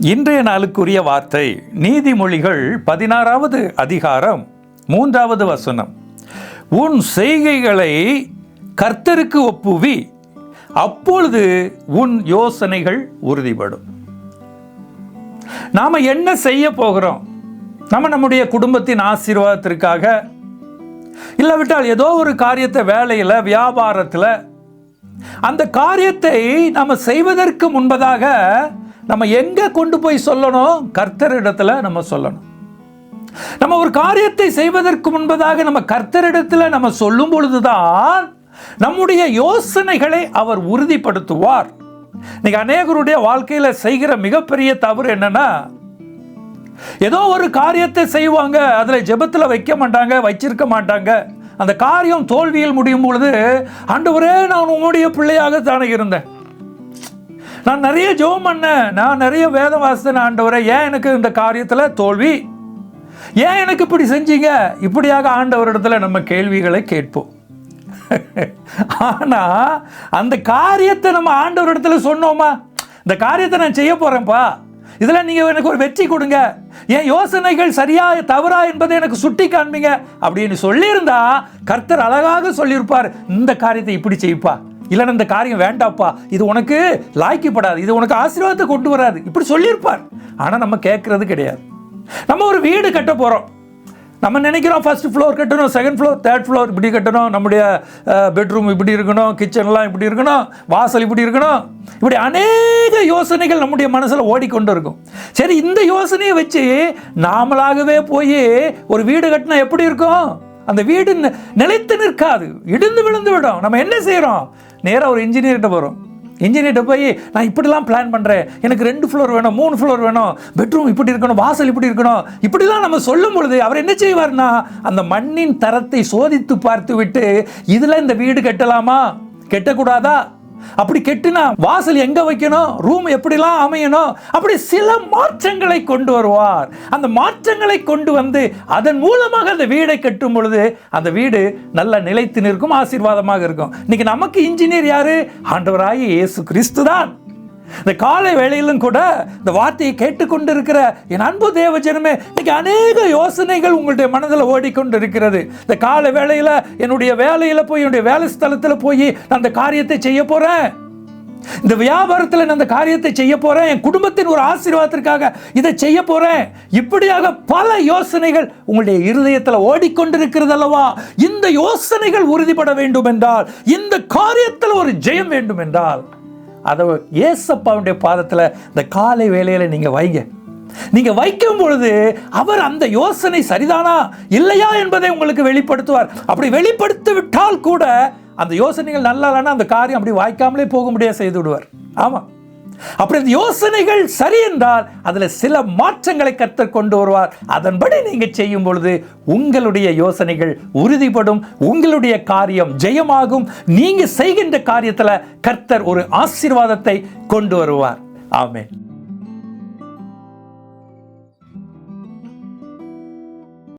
இன்றைய நாளுக்குரிய வார்த்தை நீதிமொழிகள் பதினாறாவது அதிகாரம் மூன்றாவது வசனம். உன் செய்கைகளை கர்த்தருக்கு ஒப்புவி அப்பொழுது உன் யோசனைகள் உறுதிப்படும். நாம் என்ன செய்ய போகிறோம்? நம்ம நம்முடைய குடும்பத்தின் ஆசீர்வாதத்திற்காக இல்லாவிட்டால் ஏதோ ஒரு காரியத்தை வேலையில் வியாபாரத்தில் அந்த காரியத்தை நாம் செய்வதற்கு முன்பதாக நம்ம எங்கே கொண்டு போய் சொல்லணும்? கர்த்தரிடத்தில் நம்ம சொல்லணும். நம்ம ஒரு காரியத்தை செய்வதற்கு முன்பதாக நம்ம கர்த்தரிடத்தில் நம்ம சொல்லும் பொழுதுதான் நம்முடைய யோசனைகளை அவர் உறுதிப்படுத்துவார். இன்னைக்கு அநேகருடைய வாழ்க்கையில் செய்கிற மிகப்பெரிய தவறு என்னன்னா ஏதோ ஒரு காரியத்தை செய்வாங்க அதில் ஜெபத்தில் வைக்க மாட்டாங்க வச்சிருக்க மாட்டாங்க. அந்த காரியம் தோல்வியில் முடியும் பொழுது ஆண்டவரே நான் உங்களுடைய பிள்ளையாக தானே இருந்தேன். நான் நிறைய ஜெபம் பண்ணேன். நான் நிறைய வேதம் வாசித்தேன் ஆண்டவரை. ஏன் எனக்கு இந்த காரியத்தில் தோல்வி? ஏன் எனக்கு இப்படி செஞ்சீங்க? இப்படியாக ஆண்டவரிடத்துல நம்ம கேள்விகளை கேட்போம். ஆனா அந்த காரியத்தை நம்ம ஆண்டவரிடத்துல சொன்னோமா? இந்த காரியத்தை நான் செய்ய போறேன்ப்பா. இதில் நீங்கள் எனக்கு ஒரு வெற்றி கொடுங்க. என் யோசனைகள் சரியா தவறா என்பதை எனக்கு சுட்டி காண்பீங்க. அப்படின்னு சொல்லியிருந்தா கர்த்தர் அழகாக சொல்லியிருப்பார் இந்த காரியத்தை இப்படி செய்ப்பா. இல்லைன்னா இந்த காரியம் வேண்டாப்பா. இது உனக்கு லாய்க்கப்படாது. இது உனக்கு ஆசீர்வாதத்தை கொண்டு வராது. இப்படி சொல்லியிருப்பார். ஆனால் நம்ம கேட்குறது கிடையாது. நம்ம ஒரு வீடு கட்ட போகிறோம் நம்ம நினைக்கிறோம் ஃபஸ்ட் ஃப்ளோர் கட்டணும் செகண்ட் ஃப்ளோர் தேர்ட் ஃப்ளோர் இப்படி கட்டணும். நம்முடைய பெட்ரூம் இப்படி இருக்கணும் கிச்சன்லாம் இப்படி இருக்கணும் வாசல் இப்படி இருக்கணும். இப்படி அநேக யோசனைகள் நம்முடைய மனசில் ஓடிக்கொண்டு இருக்கும். சரி இந்த யோசனையை வச்சு நாமளாகவே போய் ஒரு வீடு கட்டினா எப்படி இருக்கும்? அந்த வீடு நிலைத்து நிற்காது. இடிந்து விழுந்து விடும். நம்ம என்ன செய்கிறோம் நேராக ஒரு இன்ஜினியர்கிட்ட போகிறோம் இன்ஜினியர்கிட்ட போய் நான் இப்படிலாம் பிளான் பண்ணுறேன் எனக்கு ரெண்டு ஃப்ளோர் வேணும் மூணு ஃப்ளோர் வேணும். பெட்ரூம் இப்படி இருக்கணும் வாசல் இப்படி இருக்கணும். இப்படிலாம் நம்ம சொல்லும் பொழுது அவர் என்ன செய்வார்னா அந்த மண்ணின் தரத்தை சோதித்து பார்த்து விட்டு இதில் இந்த வீடு கட்டலாமா? கட்டக்கூடாதா? அப்படி கெட்டினா வாசல் எங்க வைக்கணும்? ரூம் எப்படிலாம் அமையணும்? அப்படி சில மாற்றங்களை கொண்டு வருவார். அந்த மாற்றங்களை கொண்டு வந்து அதன் மூலமாக அந்த வீடை கட்டும் பொழுது அந்த வீடு நல்ல நிலைத்து நிற்கும் ஆசீர்வாதமாக இருக்கும். இன்னைக்கு நமக்கு இன்ஜினியர் யாரு? ஆண்டவராகி இயேசு கிறிஸ்து தான் இந்த காலை வேளையிலும் கூட இந்த வார்த்தையை கேட்டுக்கொண்டு இருக்கிற என் அன்பு தேவ ஜனமே இன்னைக்கு அநேக யோசனைகள் உங்களுடைய மனதில் ஓடிக்கொண்டு இருக்கிறது இந்த காலை வேளையில் என்னுடைய வேலையில் போய் என்னுடைய வேலை ஸ்தலத்தில் போய் நான் அந்த காரியத்தை செய்ய போகிறேன் இந்த வியாபாரத்தில் நான் அந்த காரியத்தை செய்ய போகிறேன் என் குடும்பத்தின் ஒரு ஆசீர்வாதத்திற்காக இதை செய்ய போகிறேன் இப்படியாக பல யோசனைகள் உங்களுடைய இருதயத்தில் ஓடிக்கொண்டிருக்கிறது அல்லவா? இந்த யோசனைகள் உறுதிப்பட வேண்டும் என்றால் இந்த காரியத்தில் ஒரு ஜெயம் வேண்டும் என்றால் அதை ஏசப்பாவுடைய பாதத்தில் இந்த காலை வேலையில் நீங்கள் வைங்க. நீங்கள் வைக்கும் பொழுது அவர் அந்த யோசனை சரிதானா இல்லையா என்பதை உங்களுக்கு வெளிப்படுத்துவார். அப்படி வெளிப்படுத்தி விட்டால் கூட அந்த யோசனைகள் நல்லா இல்லைன்னா அந்த காரியம் அப்படி வாய்க்காமலே போக முடியாது செய்து விடுவார். ஆமாம் அப்படி அந்த யோசனைகள் சரி என்றால் அதில் சில மாற்றங்களை கர்த்தர் கொண்டு வருவார். அதன்படி நீங்கள் செய்யும் பொழுது உங்களுடைய யோசனைகள் உறுதிப்படும் உங்களுடைய காரியம் ஜெயமாகும். நீங்கள் செய்கின்ற காரியத்தில் கர்த்தர் ஒரு ஆசீர்வாதத்தை கொண்டு வருவார். ஆமே